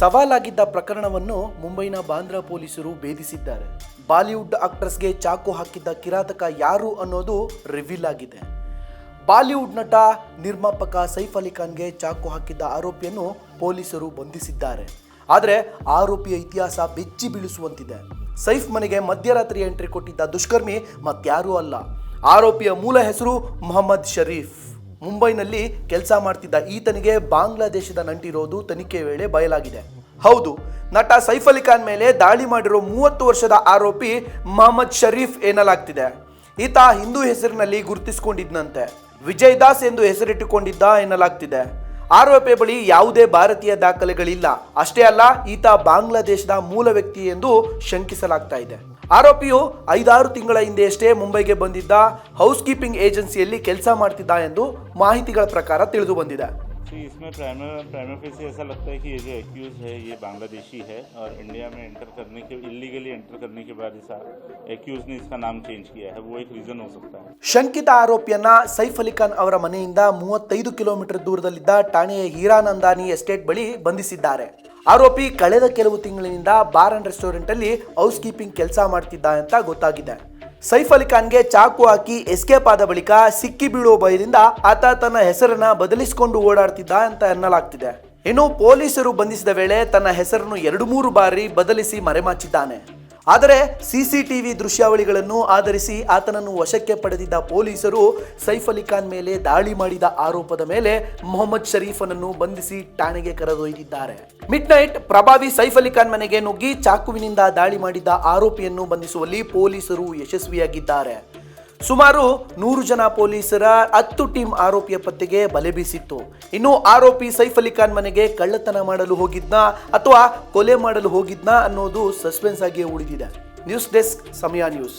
ಸವಾಲಾಗಿದ್ದ ಪ್ರಕರಣವನ್ನು ಮುಂಬೈನ ಬಾಂದ್ರಾ ಪೊಲೀಸರು ಭೇದಿಸಿದ್ದಾರೆ. ಬಾಲಿವುಡ್ ಆಕ್ಟ್ರೆಸ್ಗೆ ಚಾಕು ಹಾಕಿದ್ದ ಕಿರಾತಕ ಯಾರು ಅನ್ನೋದು ರಿವೀಲ್ ಆಗಿದೆ. ಬಾಲಿವುಡ್ ನಟ ನಿರ್ಮಾಪಕ ಸೈಫ್ ಅಲಿ ಖಾನ್ಗೆ ಚಾಕು ಹಾಕಿದ್ದ ಆರೋಪಿಯನ್ನು ಪೊಲೀಸರು ಬಂಧಿಸಿದ್ದಾರೆ. ಆದರೆ ಆರೋಪಿಯ ಇತಿಹಾಸ ಬೆಚ್ಚಿ ಬೀಳಿಸುವಂತಿದೆ. ಸೈಫ್ ಮನೆಗೆ ಮಧ್ಯರಾತ್ರಿ ಎಂಟ್ರಿ ಕೊಟ್ಟಿದ್ದ ದುಷ್ಕರ್ಮಿ ಮತ್ಯಾರೂ ಅಲ್ಲ. ಆರೋಪಿಯ ಮೂಲ ಹೆಸರು ಮೊಹಮ್ಮದ್ ಶರೀಫ್. ಮುಂಬೈನಲ್ಲಿ ಕೆಲಸ ಮಾಡ್ತಿದ್ದ ಈತನಿಗೆ ಬಾಂಗ್ಲಾದೇಶದ ನಂಟಿರೋದು ತನಿಖೆ ವೇಳೆ ಬಯಲಾಗಿದೆ. ಹೌದು, ನಟ ಸೈಫ್ ಅಲಿ ಖಾನ್ ಮೇಲೆ ದಾಳಿ ಮಾಡಿರೋ ಮೂವತ್ತು ವರ್ಷದ ಆರೋಪಿ ಮೊಹಮ್ಮದ್ ಶರೀಫ್ ಎನ್ನಲಾಗ್ತಿದೆ. ಈತ ಹಿಂದೂ ಹೆಸರಿನಲ್ಲಿ ಗುರುತಿಸಿಕೊಂಡಿದ್ದಂತೆ ವಿಜಯ್ ದಾಸ್ ಎಂದು ಹೆಸರಿಟ್ಟುಕೊಂಡಿದ್ದ ಎನ್ನಲಾಗ್ತಿದೆ. ಆರೋಪಿ ಬಳಿ ಯಾವುದೇ ಭಾರತೀಯ ದಾಖಲೆಗಳಿಲ್ಲ. ಅಷ್ಟೇ ಅಲ್ಲ, ಈತ ಬಾಂಗ್ಲಾದೇಶದ ಮೂಲ ವ್ಯಕ್ತಿ ಎಂದು ಶಂಕಿಸಲಾಗ್ತಾ ಇದೆ. ಆರೋಪಿಯು ಐದಾರು ತಿಂಗಳ ಹಿಂದೆಯಷ್ಟೇ ಮುಂಬೈಗೆ ಬಂದಿದ್ದ ಹೌಸ್ ಕೀಪಿಂಗ್ ಏಜೆನ್ಸಿಯಲ್ಲಿ ಕೆಲಸ ಮಾಡ್ತಿದ್ದ ಎಂದು ಮಾಹಿತಿಗಳ ಪ್ರಕಾರ ತಿಳಿದು ಬಂದಿದೆ जी इसमें प्राइमर प्राइमर से ऐसा लगता है कि ये जो एक्यूज है ये बांग्लादेशी है और इंडिया में एंटर करने के इलीगली एंटर करने के बाद इस एक्यूज ने इसका नाम चेंज किया है वो एक रीज़न हो सकता है ಶಂಕಿತ ಆರೋಪಿಯನ್ನ ಸೈಫ್ ಅಲಿ ಖಾನ್ ಅವರ ಮನೆಯಿಂದ ಮೂವತ್ತೈದು ಕಿಲೋಮೀಟರ್ ದೂರದಲ್ಲಿದ್ದ ಠಾಣೆಯ ಹೀರಾನಂದಾನಿ ಎಸ್ಟೇಟ್ ಬಳಿ ಬಂಧಿಸಿದ್ದಾರೆ ಆರೋಪಿ ಕಳೆದ ಕೆಲವು ತಿಂಗಳಿನಿಂದ ಬಾರ್ ಅಂಡ್ ರೆಸ್ಟೋರೆಂಟ್ ಅಲ್ಲಿ ಹೌಸ್ ಕೀಪಿಂಗ್ ಕೆಲಸ ಮಾಡ್ತಿದ್ದ ಅಂತ ಗೊತ್ತಾಗಿದೆ. ಸೈಫ್ ಅಲಿ ಖಾನ್ಗೆ ಚಾಕು ಹಾಕಿ ಎಸ್ಕೇಪ್ ಆದ ಬಳಿಕ ಸಿಕ್ಕಿ ಬೀಳುವ ಭಯದಿಂದ ಆತ ತನ್ನ ಹೆಸರನ್ನ ಬದಲಿಸಿಕೊಂಡು ಓಡಾಡ್ತಿದ್ದ ಅಂತ ಎನ್ನಲಾಗ್ತಿದೆ ಇನ್ನು ಪೊಲೀಸರು ಬಂಧಿಸಿದ ವೇಳೆ ತನ್ನ ಹೆಸರನ್ನು ಎರಡು ಮೂರು ಬಾರಿ ಬದಲಿಸಿ ಮರೆಮಾಚಿದ್ದಾನೆ. ಆದರೆ ಸಿಸಿಟಿವಿ ದೃಶ್ಯಾವಳಿಗಳನ್ನು ಆಧರಿಸಿ ಆತನನ್ನು ವಶಕ್ಕೆ ಪಡೆದಿದ್ದ ಪೊಲೀಸರು ಸೈಫ್ ಅಲಿ ಖಾನ್ ಮೇಲೆ ದಾಳಿ ಮಾಡಿದ ಆರೋಪದ ಮೇಲೆ ಮೊಹಮ್ಮದ್ ಶರೀಫನನ್ನು ಬಂಧಿಸಿ ಠಾಣೆಗೆ ಕರೆದೊಯ್ದಿದ್ದಾರೆ. ಮಿಡ್ ನೈಟ್ ಪ್ರಭಾವಿ ಸೈಫ್ ಅಲಿ ಖಾನ್ ಮನೆಗೆ ನುಗ್ಗಿ ಚಾಕುವಿನಿಂದ ದಾಳಿ ಮಾಡಿದ್ದ ಆರೋಪಿಯನ್ನು ಬಂಧಿಸುವಲ್ಲಿ ಪೊಲೀಸರು ಯಶಸ್ವಿಯಾಗಿದ್ದಾರೆ. ಸುಮಾರು ನೂರು ಜನ ಪೊಲೀಸರ ಹತ್ತು ಟೀಮ್ ಆರೋಪಿಯ ಪತ್ತೆಗೆ ಬಲೆ ಬೀಸಿತ್ತು. ಇನ್ನು ಆರೋಪಿ ಸೈಫ್ ಅಲಿ ಖಾನ್ ಮನೆಗೆ ಕಳ್ಳತನ ಮಾಡಲು ಹೋಗಿದ್ನಾ ಅಥವಾ ಕೊಲೆ ಮಾಡಲು ಹೋಗಿದ್ನಾ ಅನ್ನೋದು ಸಸ್ಪೆನ್ಸ್ ಆಗಿಯೇ ಉಳಿದಿದೆ. News desk Samaya news.